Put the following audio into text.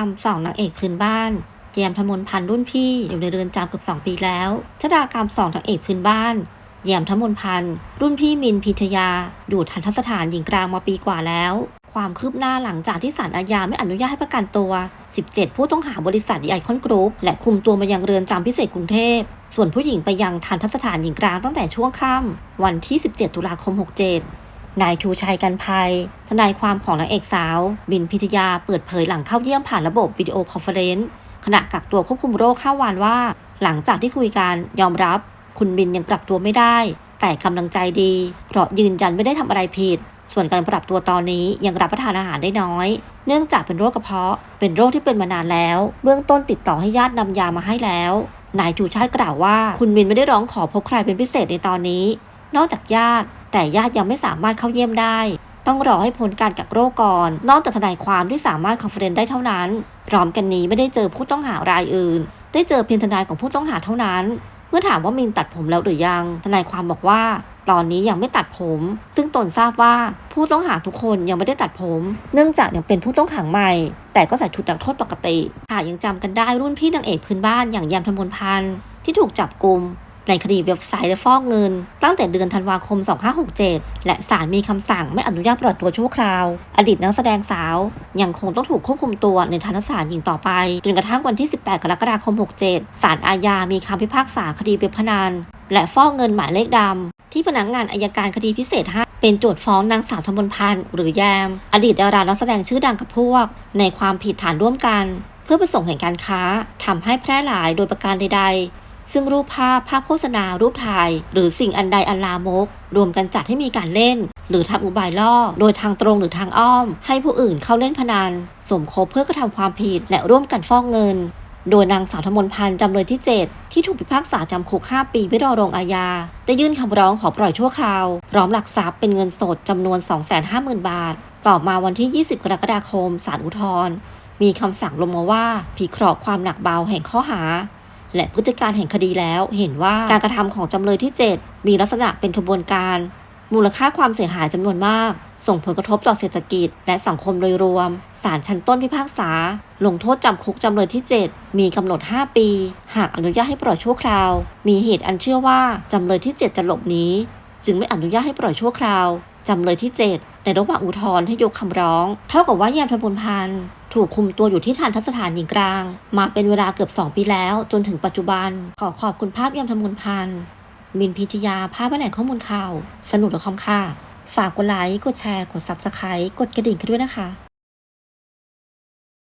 รมสองนางเอกพื้นบ้านเยมธมนพันธ์รุ่นพี่อยู่ในเรือนจำเกือบสองปีแล้วชะตากรรมสองนางเอกพื้นบ้านเยมธมนพันธ์รุ่นพี่มินพิทยา อยู่ทันทสถานหญิงกลางมาปีกว่าแล้ว ความคืบหน้าหลังจากที่ศาลอาญาไม่อนุญาตให้ประกันตัว 17 ผู้ต้องหาบริษัทไอคอนกรุ๊ปและคุมตัวมายังเรือนจำพิเศษกรุงเทพ ส่วนผู้หญิงไปยังทันทสถานหญิงกลางตั้งแต่ช่วงค่ำวันที่ 17 ตุลาคม 67 นายชูชัยกันภัย ทนายความของนางเอกสาว บินพิทยาเปิดเผยหลังเข้าเยี่ยมผ่านระบบวิดีโอคอนเฟอเรนซ์ขณะกักตัวควบคุมโรคข้าววันว่า หลังจากที่คุยกันยอมรับ คุณบินยังปรับตัวไม่ได้ แต่กำลังใจดี เพราะยืนยันไม่ได้ทำอะไรผิด ส่วนการปรับตัวตอนนี้ยังรับประทานอาหารได้น้อย เนื่องจากเป็นโรคกระเพาะ เป็นโรคที่เป็นมานานแล้ว เบื้องต้นติดต่อให้ญาตินำยามาให้แล้ว นายชูชาติกล่าวว่า คุณบินไม่ได้ร้องขอพบใครเป็นพิเศษในตอนนี้ นอกจากญาติ แต่ญาติยังไม่สามารถเข้าเยี่ยมได้ ต้องรอให้พ้นการกักโรคก่อน นอกจากทนายความที่สามารถคอนเฟอเรนซ์ได้เท่านั้นพร้อมกันนี้ไม่ได้เจอผู้ต้องหารายอื่น ได้เจอเพียงทนายของผู้ต้องหาเท่านั้น เมื่อถามว่ามินตัดผมแล้วหรือยัง ทนายความบอกว่าตอนนี้ยังไม่ตัดผม ซึ่งตนทราบว่าผู้ต้องหาทุกคนยังไม่ได้ตัดผม เนื่องจากยังเป็นผู้ต้องขังใหม่ แต่ก็ใส่ชุดนักโทษปกติหากยังจำกันได้รุ่นพี่นางเอกพื้นบ้านอย่างยามธมนพันธ์ที่ถูกจับกลุ่ม ในคดีเว็บไซต์และฟอกเงิน ตั้งแต่เดือนธันวาคม 2567 และศาลมีคำสั่งไม่อนุญาตปล่อยตัวชั่วคราว อดีตนักแสดงสาว ยังคงต้องถูกควบคุมตัวในทันทสานหญิงต่อไปจนกระทั่งวันที่ 18 กรกฎาคม 67 ศาลอาญา มีคำพิพากษาคดีเว็บพนันและฟอกเงินหมายเลขดำที่พนักงานอายการคดีพิเศษ 5 เป็นโจทย์ฟ้องนางสาวธมนพันธ์หรือแยม อดีตดารานักแสดงชื่อดังกับพวก ในความผิดฐานร่วมกัน เพื่อประสงค์แห่งการค้าทำให้แพร่หลายโดยประการใด ซึ่งรูปภาพภาพโฆษณารูปถ่าย หรือสิ่งอันใดอันลามก รวมกันจัดให้มีการเล่น หรือทำอุบายล่อ โดยทางตรงหรือทางอ้อม ให้ผู้อื่นเข้าเล่นพนันสมคบเพื่อกระทำความผิดและร่วมกันฟอกเงิน โดยนางสาวธมนพันธ์จำเลยที่ 7 ที่ถูกพิพากษาจำคุก 5 ปีไม่รอลงอาญา ได้ยื่นคำร้องขอปล่อยชั่วคราวพร้อมหลักทรัพย์เป็นเงินสดจำนวน 250,000 บาท ต่อมาวันที่ 20 กรกฎาคมศาลอุทธรณ์มีคำสั่งลงมาว่าพิเคราะห์ความหนักเบาแห่งข้อหา และพฤติการแห่งคดีแล้ว เห็นว่าการกระทำของจำเลยที่ 7 มีลักษณะเป็นขบวนการ มูลค่าความเสียหายจำนวนมาก ส่งผลกระทบต่อเศรษฐกิจ และสังคมโดยรวมศาลชั้นต้นพิพากษา ลงโทษจำคุกจำเลยที่ 7 มีกำหนด 5 ปี หากอนุญาตให้ปล่อยชั่วคราว มีเหตุอันเชื่อว่าจำเลยที่ 7 จะหลบหนีจึงไม่อนุญาตให้ปล่อยชั่วคราว จำเลยที่ 7 ในระหว่างอุทธรณ์ให้ยกคำร้อง เท่ากับว่ายามพลพลพันธ์ถูกคุมตัวอยู่ที่ทันทสถานหญิงกลาง มาเป็นเวลาเกือบ 2 ปีแล้ว จนถึงปัจจุบัน ขอขอบคุณภาพยามทำบุญพันธ์มินพิทยาภาพแหล่งข้อมูลข่าว สนุกหรือคอมค่ะ ฝากกดไลค์กดแชร์กด Subscribe กดกระดิ่งกันด้วยนะคะ